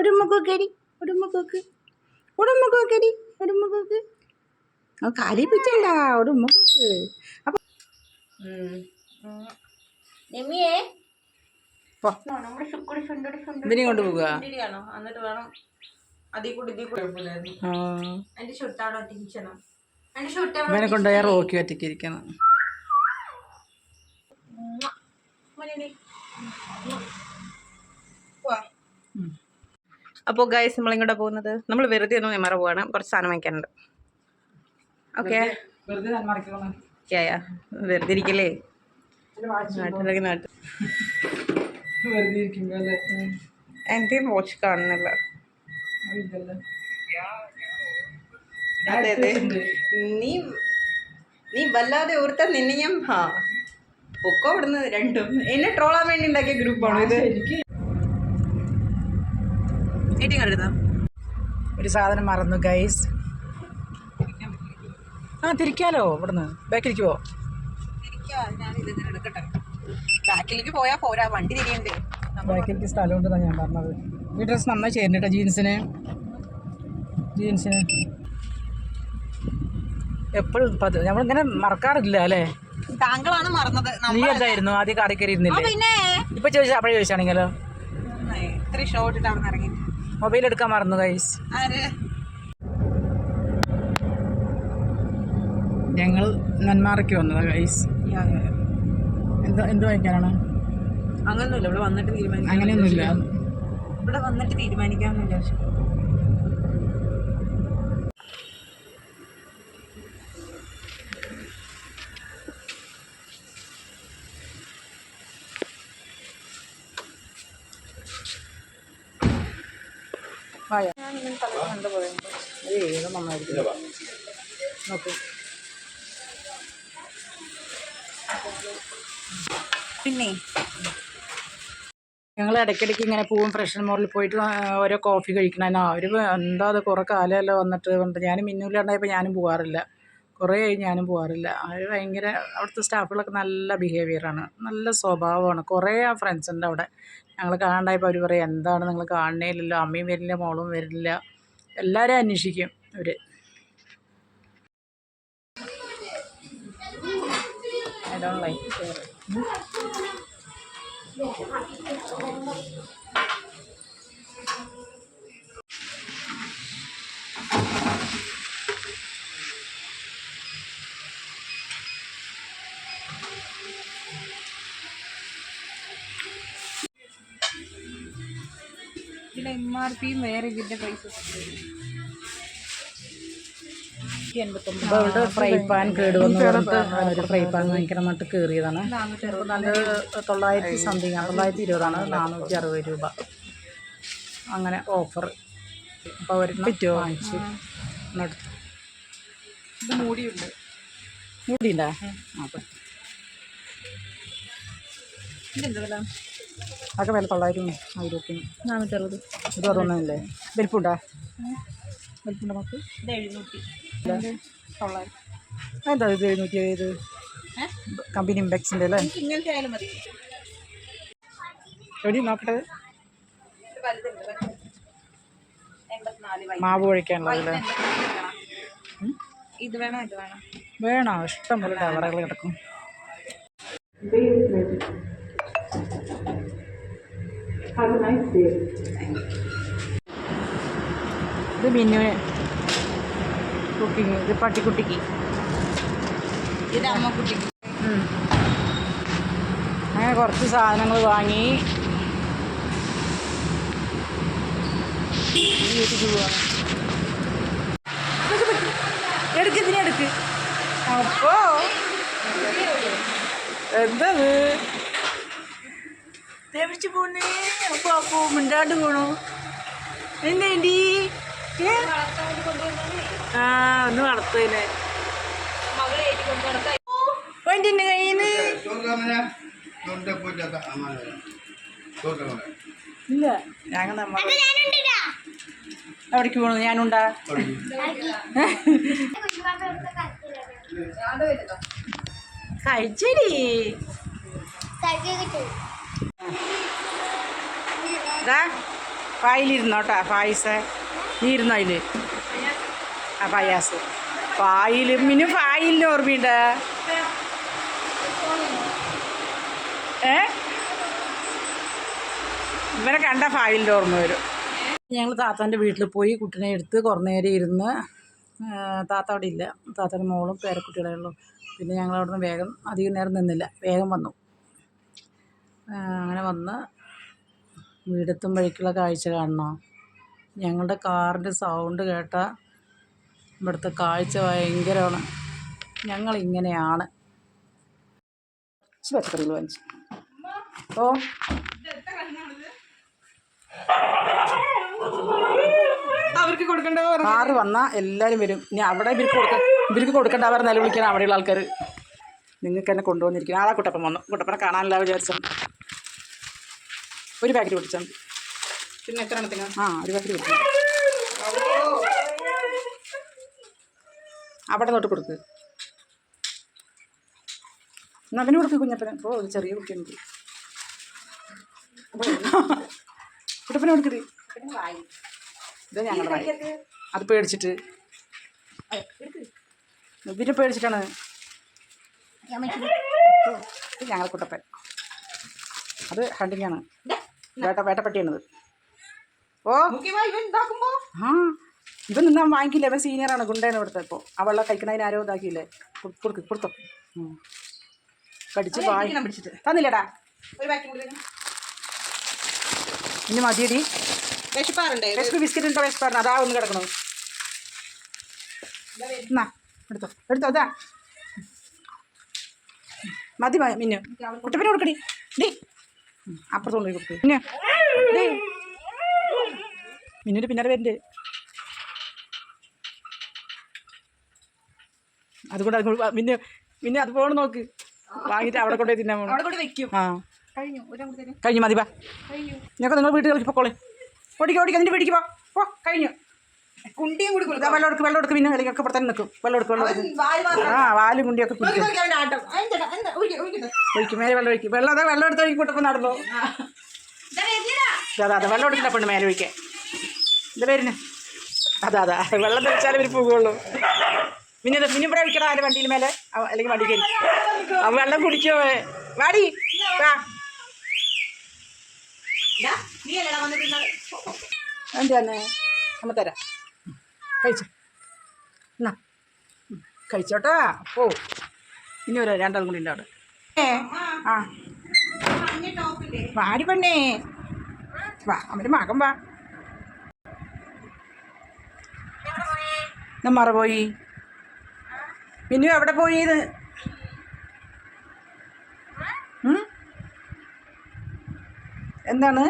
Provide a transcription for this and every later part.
ഉടുമ്പക്കോക്കടി ഉടുമ്പക്കോക്ക് ഉടുമ്പക്കോക്കടി ഉടുമ്പക്കോക്ക് അവ കരയിപ്പിച്ചല്ല ഉടുമ്പക്കോക്ക് അപ്പൊ കൊണ്ട് പോകുക സുണ്ടടിയാണോ എന്നിട്ട് വേണം അതിൽ കൂടി ഇതിൽ കൂടി കുഴപ്പമില്ലായിരുന്നു ആ എന്റെ ഷുട്ടാണ് ഒട്ടിക്കണം എന്റെ റോക്കി ഇവനെ കൊണ്ടുപോയാൽ റോക്കി ഒറ്റയ്ക്കിരിക്കണം അപ്പോൾ ഗൈസ് നമ്മളിങ്ങോട്ട് പോകുന്നത്. നമ്മൾ വെറുതെ ഒന്ന് നെമറ പോവാണ്. കുറച്ച് സാധനം വാങ്ങിക്കാനുണ്ട്. ഓക്കെ വെറുതെ നന്മറിക്കണം യാ വെറുതെ ഇരിക്കല്ലേ? എന്റെ നാട്ടിൽ. വാച്ച് കാണുന്നില്ല. അതെ അതെ. നീ നീ വല്ലാതെ ഓർത്ത നിന്നെ ഞാൻ പൊക്കോ ഇവിടുന്ന് രണ്ടും. എന്നെ ട്രോളാൻ വേണ്ടി ഉണ്ടാക്കിയ ഗ്രൂപ്പാണോ ഇത്? എടുത്താ ഒരു സാധനം മറന്നു ഗൈസ് ആ തിരിക്കാലോ ഇവിടുന്ന്. ബാക്കിലേക്ക് പോ. ബാക്കിലേക്ക് പോയാ പോരാ വണ്ടി തിരിയണ്ടേ? ബാക്കിലേക്ക് സ്ഥലം ഉണ്ടെന്നാണ് ഞാൻ പറഞ്ഞത്. ഈ ഡ്രസ്സ് നന്നായി ചേരുന്നുട്ടോ ജീൻസിന്? ജീൻസിന്. എപ്പോഴും പത് ഞമ്മളിങ്ങനെ മറക്കാറില്ല അല്ലേ? താങ്കളാണ് മറന്നത്. നീ എന്തായിരുന്നു? ആദ്യം കാറി കയറി ഇരുന്നില്ലേ ഇപ്പൊ ചോദിച്ചാ അപ്പഴേ ചോദിച്ചാണെങ്കിലോ? ഇത്ര ഷോർട്ട് ഇട്ട് അവിടെ ഇറങ്ങി മൊബൈൽ എടുക്കാൻ മറന്നു ആര്? ഞങ്ങൾ നന്മാറയ്ക്ക് വന്നതാ ഗൈസ് എന്താ എന്ത് വായിക്കാനാണ് അങ്ങനൊന്നുമില്ല ഇവിടെ വന്നിട്ട് തീരുമാനിക്കാം അങ്ങനെയൊന്നുമില്ല. ഇവിടെ വന്നിട്ട് തീരുമാനിക്കാമെന്ന് വിചാരിച്ചു. വായ ഏത് നന്നായിരിക്കും നോക്കൂ. പിന്നെ ഞങ്ങൾ ഇടയ്ക്കിടയ്ക്ക് ഇങ്ങനെ പോവും ഫ്രഷൻ മോറിൽ പോയിട്ട് ഓരോ കോഫി കഴിക്കണേനോ. അവർ എന്താ അത് കുറേ കാലമല്ലോ വന്നിട്ട് കൊണ്ട് ഞാനും മിന്നൂലുണ്ടായപ്പോൾ ഞാനും പോകാറില്ല കുറേ ആയി ഞാനും പോകാറില്ല അവർ ഭയങ്കര അവിടുത്തെ സ്റ്റാഫുകളൊക്കെ നല്ല ബിഹേവിയറാണ് നല്ല സ്വഭാവമാണ്. കുറേ ആ ഫ്രണ്ട്സ് ഉണ്ട് അവിടെ. ഞങ്ങൾ കാണണ്ടായപ്പോൾ അവർ പറയും എന്താണ് നിങ്ങൾ കാണണേയില്ലല്ലോ അമ്മയും വരില്ല മോളും വരില്ല. എല്ലാവരും അന്വേഷിക്കും അവർ ഡോണ്ട് ലൈക്ക് ഇതിന്റെ എം ആർ പിയും വേറെ ഇതിന്റെ പൈസ അവരുടെ ഫ്രൈ പാൻ കേട് വന്നു പറഞ്ഞിട്ട് ഒരു ഫ്രൈ പാൻ വാങ്ങിക്കണം എന്നിട്ട് കയറിയതാണ് അപ്പോൾ നല്ല തൊള്ളായിരത്തി സംതിങ് ആണ് തൊള്ളായിരത്തി ഇരുപതാണ്. നാനൂറ്റി അറുപത് രൂപ. അങ്ങനെ ഓഫർ അപ്പോൾ പറ്റുമോ വാങ്ങിച്ചു. എടുത്തു ഇത് മൂടിയുണ്ട്. മൂടിയുണ്ടോ? അപ്പം ഇതെന്താ വില? അതൊക്കെ വില തൊള്ളായിരം ആയിരത്തി നാനൂറ്റി അറുപത് ഇത് അറുപതല്ലേ വലിപ്പുണ്ടോ? വലിപ്പുണ്ടോ നമുക്ക് എഴുന്നൂറ്റി. തൊള്ളായിരം. എന്താ ഇത് എഴുന്നൂറ്റി ഏത് കമ്പനി ഇമ്പെക്സിന്റെ അല്ലേ? എവിടെയും നോക്കട്ടെ? മാവ് കഴിക്കാനുള്ളതല്ലേ ഇത് വേണോ ഇത് വേണോ? വേണോ? ഇഷ്ടം പോലെ ടവറുകൾ കിടക്കും. ഇത് മിന്നുവിന് കുക്കിങ് ഇത് പട്ടിക്കുട്ടിക്ക്. ഇത് അമ്മക്കുട്ടി ഉം. അങ്ങനെ കുറച്ച് സാധനങ്ങൾ വാങ്ങി. വീട്ടിക്ക് പോവാണ് എടുക്ക് ഇതിനെ എടുക്ക്. അപ്പോ എന്തത്? തേപ്പിച്ച് പോണേ അപ്പൊ അപ്പോ മിണ്ടാണ്ട് പോണു. എന്തേണ്ടി? ആ ഒന്ന് വളർത്തേനെ വണ്ടിന്റെ കയ്യിന്ന്? ഇല്ല. ഞങ്ങൾ നമ്മ എവിടേക്ക് പോണു? ഞാനുണ്ടാ? കഴിച്ചടി. ദാ പായിലിരുന്നോട്ടാ പായസ. നീ ഇരുന്നോ അതിൽ ആ പായാസ്. പായിൽ മിനു പായിലിന് ഓർമ്മയുണ്ട്? ഏ? ഇവരെ കണ്ട ഫായിലിന്റെ ഓർമ്മ വരും. ഞങ്ങൾ താത്താന്റെ വീട്ടിൽ പോയി കുട്ടിനെ എടുത്ത് കുറേ നേരം ഇരുന്ന് താത്ത അവിടെ ഇല്ല. താത്താന്റെ മോളും പേരക്കുട്ടികളെ ഉള്ളു. പിന്നെ ഞങ്ങൾ അവിടുന്ന് വേഗം അധികം നേരം നിന്നില്ല. വേഗം വന്നു. അങ്ങനെ വന്ന് വീടെത്തുമ്പോഴേക്കുള്ള കാഴ്ച കാണണോ? ഞങ്ങളുടെ കാറിന്റെ സൗണ്ട് കേട്ട ഇവിടുത്തെ കാഴ്ച ഭയങ്കരമാണ്. ഞങ്ങളിങ്ങനെയാണ് ഇച്ചിരി പച്ചക്കറികൾ വാങ്ങിച്ചു. ഓ. അവർക്ക് കൊടുക്കേണ്ടത് കാറ് വന്നാൽ എല്ലാവരും വരും. ഇനി അവിടെ ഇവർക്ക് കൊടുക്ക ഇവർക്ക് കൊടുക്കേണ്ട അവർ നിലവിളിക്കാൻ അവിടെയുള്ള ആൾക്കാർ നിങ്ങൾക്ക് എന്നെ കൊണ്ടുവന്നിരിക്കണം. ആളെ കുട്ടപ്പൻ വന്നു. കുട്ടപ്പനെ കാണാനല്ല വിചാരിച്ചു ഒരു പാക്കറ്റ് പൊട്ടിച്ചാൽ മതി. പിന്നെ എത്ര എണ്ണത്തിന്? ആ ഒരു പാക്കറ്റ് പൊട്ടിച്ചാൽ അവിടെ തൊട്ട് കൊടുക്ക്. നവന് കൊടുക്ക് കുഞ്ഞപ്പന്. ഓ ഒരു ചെറിയ കുട്ടിയുണ്ട്. കുട്ടപ്പനെ കൊടുക്കരുത് ഇത്. ഞങ്ങളുടെ അത് പേടിച്ചിട്ട്. പിന്നെ പേടിച്ചിട്ടാണ്. ഞങ്ങൾ കുട്ടപ്പൻ. അത് ഹണ്ടിങ്ങാണ്. വേട്ട വേട്ടപ്പെട്ടിയാണത്. ഓ. ആ ഇവൻ നിന്നാ വാങ്ങിക്കില്ല. ഇവൻ സീനിയറാണ് ഗുണ്ടേനെ ഇവിടുത്തെ ഇപ്പോൾ ആ വെള്ളം കഴിക്കണതിന് ആരോ ഇതാക്കിയില്ലേ? കൊടുക്ക് കൊടുത്തോ. കടിച്ച് പിടിച്ചിട്ട്. തന്നില്ലടാ. ഇനി മതിയടി. വിശപ്പാറുണ്ടേ വിശപ്പ് ബിസ്ക്കറ്റ് ഉണ്ടോ? വിശപ്പാറിന് അതാ ഒന്ന് കിടക്കണത്. എന്നാ എടുത്തോ. എടുത്തോ അതാ മതി മിന്നു. കുട്ടപ്പനെ കൊടുക്കടി. ഡീ. ഉം, അപ്പുറത്ത് കൊണ്ടുപോയി കൊടുക്ക്. മിന്നു ഡീ മിന്നുവിന്റെ പിന്നാലെ വരുന്നുണ്ട് അതുകൊണ്ട് അത് പിന്നെ മിന്നു അത് പോകണം നോക്ക്. വാങ്ങിട്ട് അവിടെ കൊണ്ടേ തിന്നാൻ പോകണം ആ. കഴിഞ്ഞു. മതി കഴിഞ്ഞു. ഞങ്ങൾക്ക് നിങ്ങൾ വീട്ടിൽ കളിച്ച് പൊക്കോളെ. ഓടിക്കോ ഓടിക്കോ അതിന്റെ വീട്ടിക്ക് പോ. പോ കഴിഞ്ഞു. കുണ്ടിയും കൂടി കൊടുക്കാം. വെള്ളം എടുക്കും വെള്ളം എടുക്കും പിന്നെ ഒക്കെ ഇവിടെ തന്നെ നിൽക്കും. വെള്ളം എടുക്കും വെള്ളം എടുക്ക്. ആ വാലും കുണ്ടിയൊക്കെ കുടിക്കും ഒഴിക്കും മേലെ വെള്ളം ഒഴിക്കും. വെള്ളം അതെ വെള്ളം എടുത്ത് ഒഴിക്കൂട്ടപ്പം നടന്നു? അതാ അതെ വെള്ളം എടുക്കില്ല പെണ്ണ് മേലെ ഒഴിക്കാൻ ഇത് പേരിന് അതാ അതാ വെള്ളം തെളിച്ചാലേ ഇവർ പോകുള്ളൂ. പിന്നെ പിന്നെ ഇവിടെ ഒഴിക്കണം ആരും വണ്ടിയിൽ മേലെ? അല്ലെങ്കിൽ വണ്ടി കയറി. ആ വെള്ളം കുടിക്കോ വാടി. വാ എന്താണ് അമ്മ തരാം. കഴിച്ചു. എന്നാ. കഴിച്ചോട്ടാ. പോ. ഇനി ഒരു രണ്ടാളും കൂടി ഉണ്ട് അവിടെ. ആ. വാരി വാടി പെണ്ണേ. വാ അവന്റെ മകൻ വാ. നമ്മറ പോയി? മിന്നു എവിടെ പോയി ഇത്? എന്താണ്?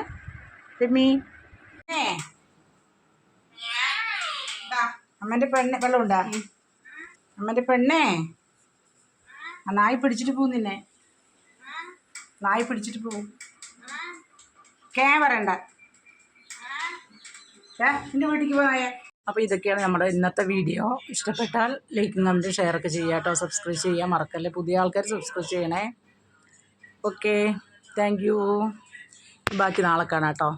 രമ്മി ഏ. അമ്മന്റെ പെണ്ണ് വെള്ളമുണ്ടാ? അമ്മന്റെ പെണ്ണേ? ആ നായി പിടിച്ചിട്ട് പോവും നിന്നെ. നായി പിടിച്ചിട്ട് പോവും. കേ പറയണ്ട. എന്റെ വീട്ടിലേക്ക് പോയ അപ്പോൾ ഇതൊക്കെയാണ് നമ്മുടെ ഇന്നത്തെ വീഡിയോ. ഇഷ്ടപ്പെട്ടാൽ ലൈക്കും കമന്റും ഷെയറൊക്കെ ചെയ്യുക കേട്ടോ. സബ്സ്ക്രൈബ് ചെയ്യാൻ മറക്കല്ലേ. പുതിയ ആൾക്കാർ സബ്സ്ക്രൈബ് ചെയ്യണേ. ഓക്കെ. Thank you. ബാക്കി നാളെ കാണാം കേട്ടോ.